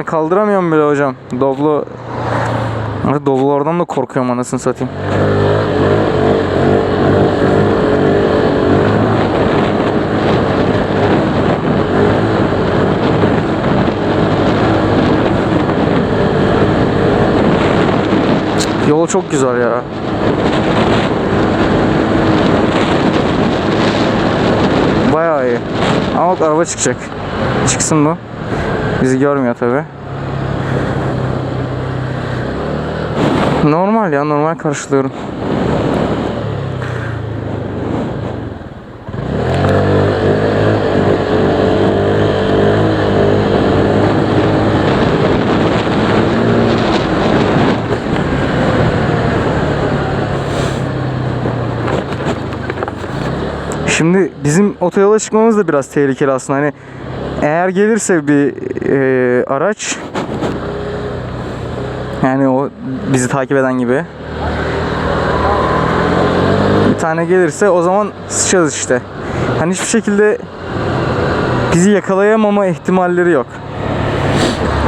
Ben kaldıramıyorum bile hocam. Doblo Doblolardan da korkuyorum anasını satayım. Yol çok güzel ya. Bayağı iyi. Ama araba çıkacak. Çıksın bu. Bizi görmüyor tabi. Normal ya normal karşılıyorum. Şimdi bizim otoyola çıkmamız da biraz tehlikeli aslında. Hani eğer gelirse bir e, araç yani o bizi takip eden gibi bir tane gelirse o zaman sıçarız işte. Hani hiçbir şekilde bizi yakalayamama ihtimalleri yok.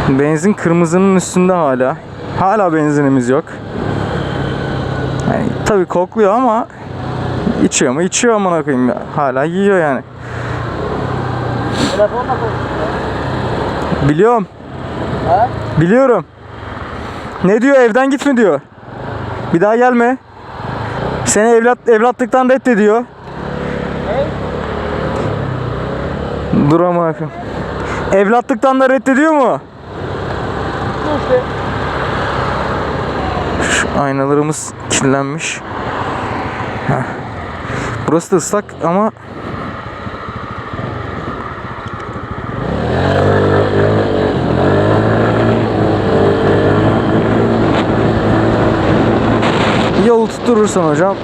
Benzin kırmızının üstünde hala. Hala benzinimiz yok. Yani, tabii kokluyor ama içiyor mu? İçiyor amına koyayım. ya. Hala yiyor yani. Telefonla. Biliyorum. Ha? Biliyorum. Ne diyor? Evden gitme diyor. Bir daha gelme. Seni evlat evlatlıktan reddediyor. Ne? Dur amına koyayım. Evlatlıktan da reddediyor mu? İşte. Şu aynalarımız kirlenmiş. Heh. Burası da ıslak ama Yolu tutturursan hocam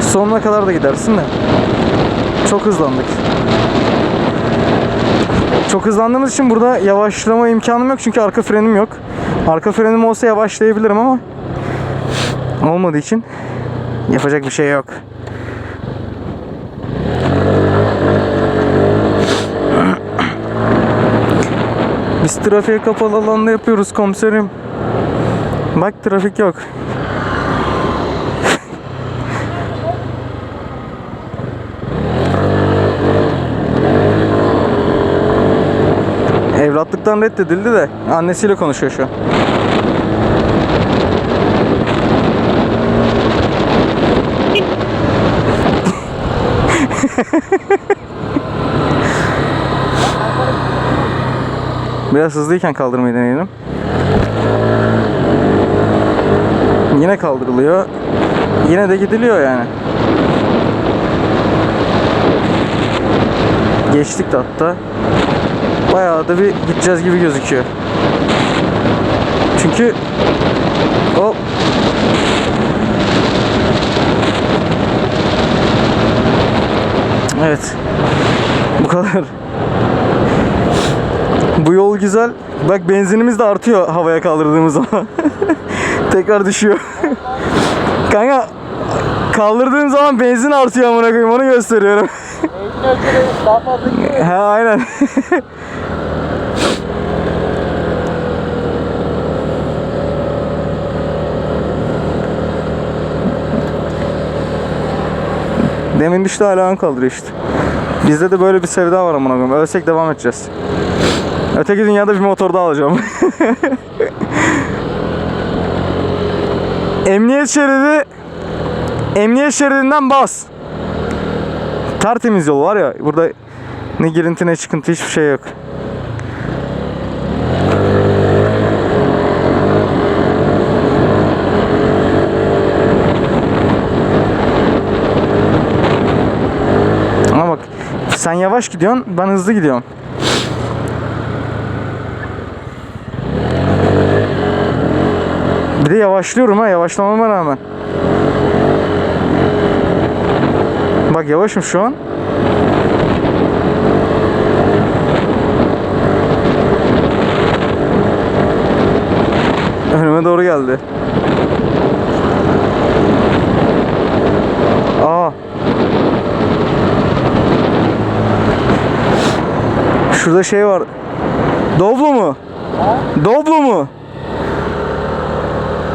sonuna kadar da gidersin de. Çok hızlandık. Çok hızlandığımız için burada yavaşlama imkanım yok çünkü arka frenim yok. Arka frenim olsa yavaşlayabilirim ama olmadığı için yapacak bir şey yok. Biz trafiğe kapalı alanda yapıyoruz komiserim. Bak trafik yok. Evlatlıktan reddedildi de annesiyle konuşuyor şu an. Biraz hızlıyken kaldırmayı deneyelim. Yine kaldırılıyor. Yine de gidiliyor yani. Geçtik de hatta. Bayağı da bir gideceğiz gibi gözüküyor. Çünkü hop Evet. Bu kadar. Bu yol güzel. Bak benzinimiz de artıyor havaya kaldırdığımız zaman. Tekrar düşüyor. Kanka kaldırdığım zaman benzin artıyor amına koyayım onu gösteriyorum. He aynen. Demin düştü hala ön kaldırıyor işte. Bizde de böyle bir sevda var amına koyayım. Ölsek devam edeceğiz. Öteki dünyada bir motor daha alacağım. Emniyet şeridi Emniyet şeridinden bas. Tertemiz yol var ya. Burada ne girinti ne çıkıntı hiçbir şey yok. Ama bak sen yavaş gidiyorsun ben hızlı gidiyorum. Bir de yavaşlıyorum ha yavaşlamama rağmen. Bak yavaşım şu an. Önüme doğru geldi. Aa. Şurada şey var. Doblo mu? Ha? Doblo mu?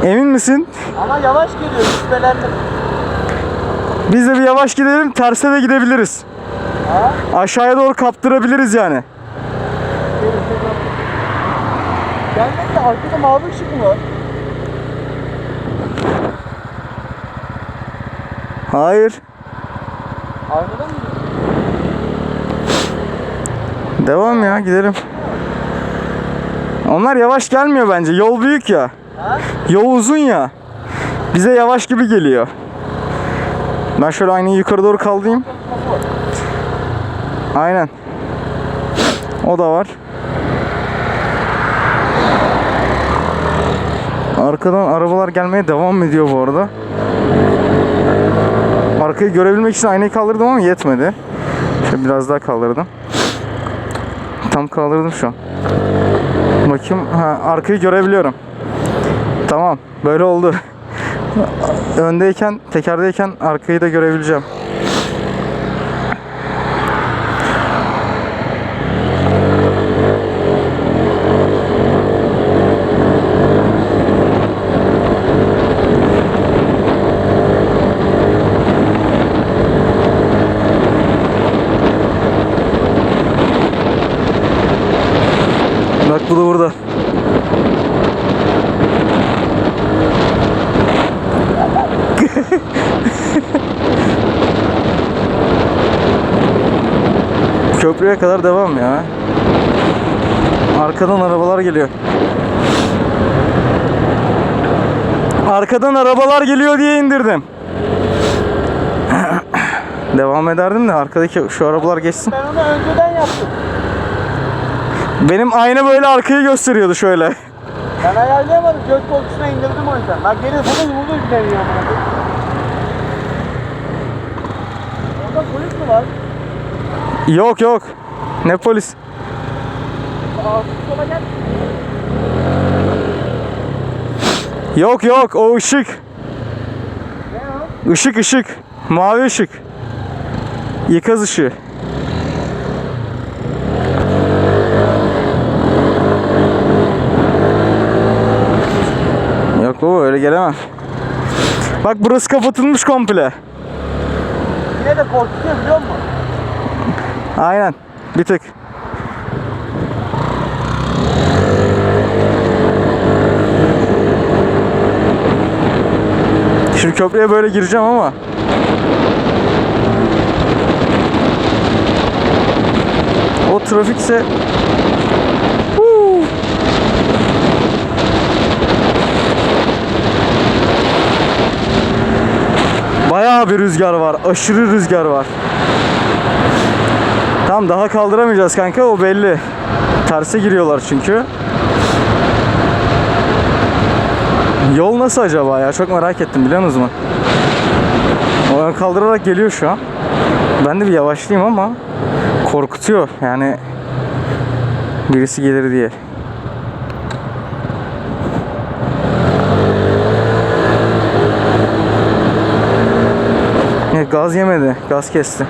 Emin misin? Ama yavaş geliyor şüphelendim. Biz de bir yavaş gidelim, terse de gidebiliriz. Ha? Aşağıya doğru kaptırabiliriz yani. Gelmedi de arkada mavi ışık mı var? Hayır. Arkada mı? Devam ya, gidelim. Onlar yavaş gelmiyor bence. Yol büyük ya. Ha? Yol uzun ya. Bize yavaş gibi geliyor. Ben şöyle aynayı yukarı doğru kaldırayım. Aynen. O da var. Arkadan arabalar gelmeye devam ediyor bu arada. Arkayı görebilmek için aynayı kaldırdım ama yetmedi. Şöyle biraz daha kaldırdım. Tam kaldırdım şu an. Bakayım. Ha, arkayı görebiliyorum. Tamam. Böyle oldu. Öndeyken, tekerdeyken arkayı da görebileceğim. Bak bu da burada. Köprüye kadar devam ya. Arkadan arabalar geliyor. Arkadan arabalar geliyor diye indirdim. devam ederdim de arkadaki şu arabalar geçsin. Ben onu önceden yaptım. Benim ayna böyle arkayı gösteriyordu şöyle. Ben ayarlayamadım. Göz korkusuna indirdim o yüzden. Bak geri bunu buldu yükleniyor. Orada polis mi var? Yok yok. Ne polis? Yok yok o ışık. Işık ışık. Mavi ışık. İkaz ışığı. Yok baba öyle gelemem. Bak burası kapatılmış komple. Yine de korkutuyor biliyor musun? Aynen. Bir tık. Şimdi köprüye böyle gireceğim ama o trafikse. Bayağı bir rüzgar var. Aşırı rüzgar var. Tamam daha kaldıramayacağız kanka o belli. Terse giriyorlar çünkü. Yol nasıl acaba ya? Çok merak ettim biliyor musunuz mu? O kaldırarak geliyor şu an. Ben de bir yavaşlayayım ama korkutuyor yani birisi gelir diye. Gaz yemedi. Gaz kesti.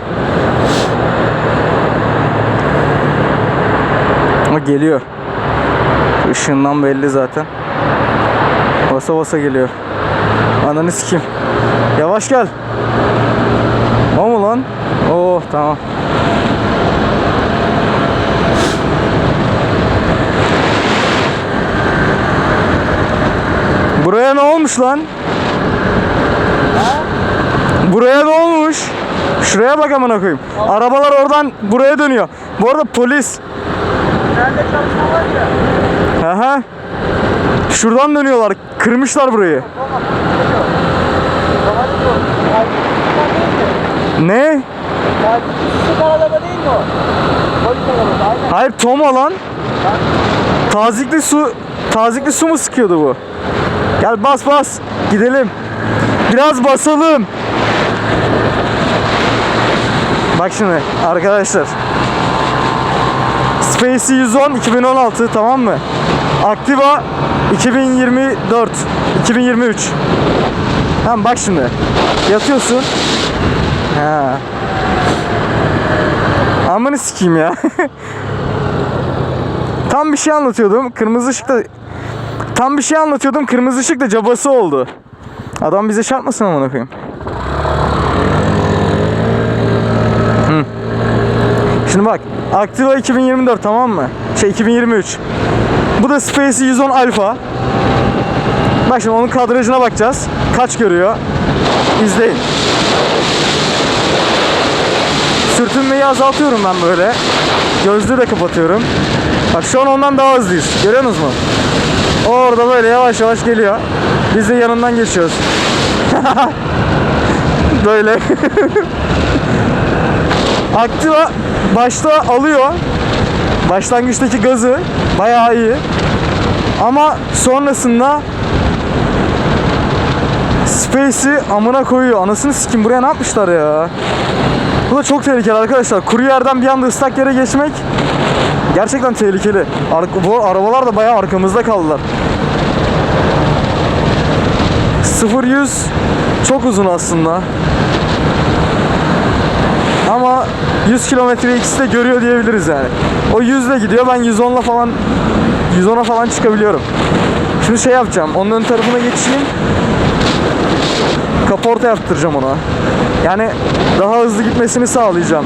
Geliyor. Işığından belli zaten. Basa basa geliyor. Ananı sikim. Yavaş gel. O mu lan? Oh tamam. Buraya ne olmuş lan? Buraya ne olmuş? Şuraya bak amına koyayım. Arabalar oradan buraya dönüyor. Bu arada polis. Nerede çalışma var ya? Aha. Şuradan dönüyorlar. Kırmışlar burayı. Ne? Hayır Toma lan. Tazikli su tazikli su mu sıkıyordu bu? Gel bas bas. Gidelim. Biraz basalım. Bak şimdi arkadaşlar. Space 110 2016 tamam mı? Activa 2024 2023. Tamam bak şimdi. Yatıyorsun. Ha. Amanı sikeyim ya. Tam bir şey anlatıyordum. Kırmızı ışıkta tam bir şey anlatıyordum. Kırmızı ışıkta cabası oldu. Adam bize çarpmasın amına koyayım. Şimdi bak. Activa 2024 tamam mı? Şey 2023. Bu da Space 110 Alpha. Bak şimdi onun kadrajına bakacağız. Kaç görüyor? İzleyin. Sürtünmeyi azaltıyorum ben böyle. Gözlüğü de kapatıyorum. Bak şu an ondan daha hızlıyız. Görüyorsunuz mu? Orada böyle yavaş yavaş geliyor. Biz de yanından geçiyoruz. böyle. Aktiva başta alıyor. Başlangıçtaki gazı bayağı iyi. Ama sonrasında Space'i amına koyuyor. Anasını sikim buraya ne yapmışlar ya? Bu da çok tehlikeli arkadaşlar. Kuru yerden bir anda ıslak yere geçmek gerçekten tehlikeli. Ar- bu arabalar da bayağı arkamızda kaldılar. 0-100 çok uzun aslında. Ama 100 kilometre ikisi de görüyor diyebiliriz yani. O 100 ile gidiyor ben 110'la falan 110'a falan çıkabiliyorum. Şimdi şey yapacağım. Onun ön tarafına geçeyim. Kaporta yaptıracağım ona. Yani daha hızlı gitmesini sağlayacağım.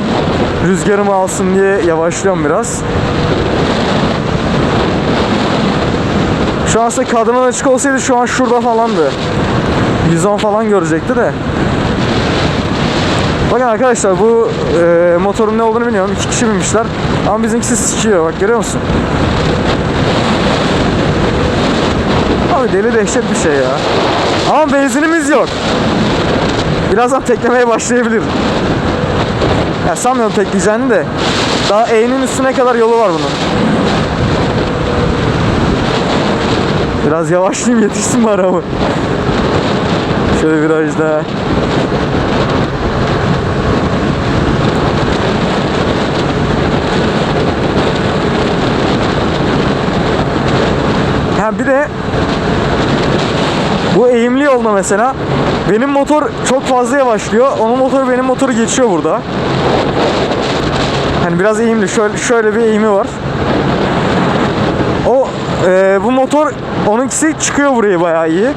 Rüzgarımı alsın diye yavaşlıyorum biraz. Şu an aslında kadran açık olsaydı şu an şurada falandı. 110 falan görecekti de. Bakın arkadaşlar bu e, motorun ne olduğunu bilmiyorum. İki kişi binmişler. Ama bizimkisi sikiyor bak görüyor musun? Abi deli dehşet bir şey ya. Ama benzinimiz yok. Birazdan teklemeye başlayabilir. Ya sanmıyorum tekleyeceğini de. Daha E'nin üstüne kadar yolu var bunun. Biraz yavaşlayayım yetişsin mi araba? Şöyle virajda. Bir de bu eğimli yolda mesela benim motor çok fazla yavaşlıyor. Onun motoru benim motoru geçiyor burada. Hani biraz eğimli. Şöyle şöyle bir eğimi var. O e, bu motor onunkisi çıkıyor buraya bayağı iyi.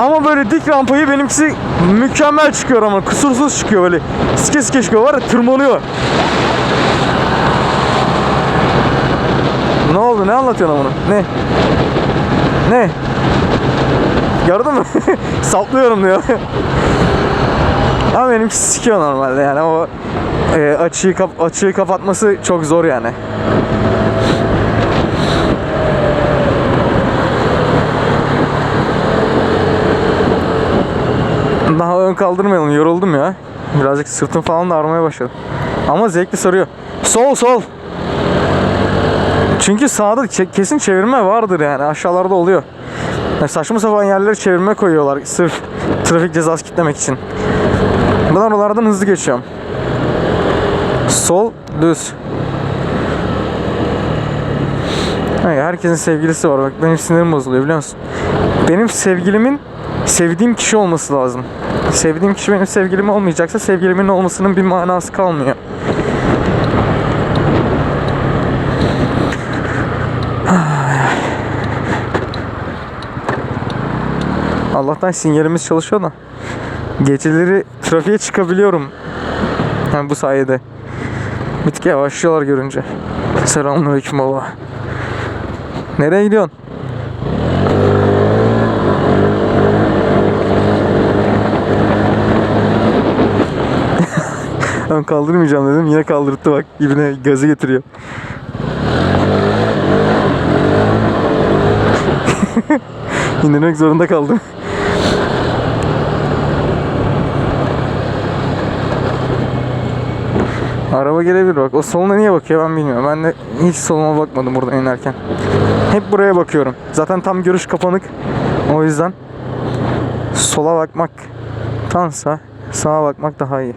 Ama böyle dik rampayı benimkisi mükemmel çıkıyor ama kusursuz çıkıyor böyle. Sike sike çıkıyor var ya tırmanıyor. Ne oldu? Ne anlatıyorsun bunu? Ne? Ne? Gördün mü? Saplıyorum diyor. Ama benimki sikiyor normalde yani o e, açıyı kap açıyı kapatması çok zor yani. Daha ön kaldırmayalım yoruldum ya. Birazcık sırtım falan da ağrımaya başladı. Ama zevkli sarıyor. Sol sol. Çünkü sağda kesin çevirme vardır yani aşağılarda oluyor. Ya saçma sapan yerlere çevirme koyuyorlar sırf trafik cezası kitlemek için. Ben oralardan hızlı geçiyorum. Sol, düz. Hayır, herkesin sevgilisi var. Bak benim sinirim bozuluyor biliyor musun? Benim sevgilimin sevdiğim kişi olması lazım. Sevdiğim kişi benim sevgilim olmayacaksa sevgilimin olmasının bir manası kalmıyor. Allah'tan sinyalimiz çalışıyor da. Geceleri trafiğe çıkabiliyorum. Yani bu sayede. Bir tık yavaşlıyorlar görünce. Selamünaleyküm baba. Nereye gidiyorsun? Ben kaldırmayacağım dedim. Yine kaldırttı bak. İbine gazı getiriyor. İndirmek zorunda kaldım. Araba gelebilir bak. O soluna niye bakıyor ben bilmiyorum. Ben de hiç soluma bakmadım buradan inerken. Hep buraya bakıyorum. Zaten tam görüş kapanık. O yüzden sola bakmak tansa sağa bakmak daha iyi.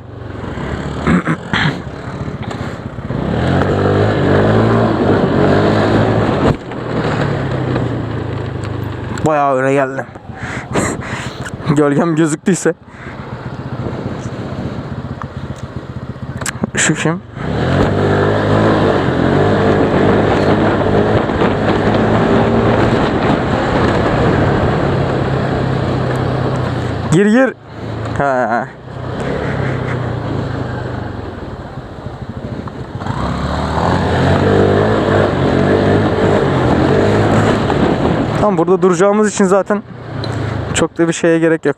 Bayağı öne geldim. Gölgem gözüktüyse. Şu kim? Gir gir. Ha. Tamam burada duracağımız için zaten çok da bir şeye gerek yok.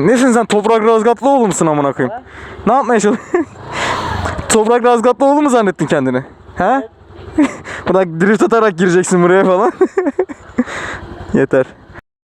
Nesin sen toprak Razgatlıoğlu musun amına koyayım? Ne yapmaya çalışıyorsun? toprak Razgatlıoğlu mu zannettin kendini? He? Bırak drift atarak gireceksin buraya falan. Yeter.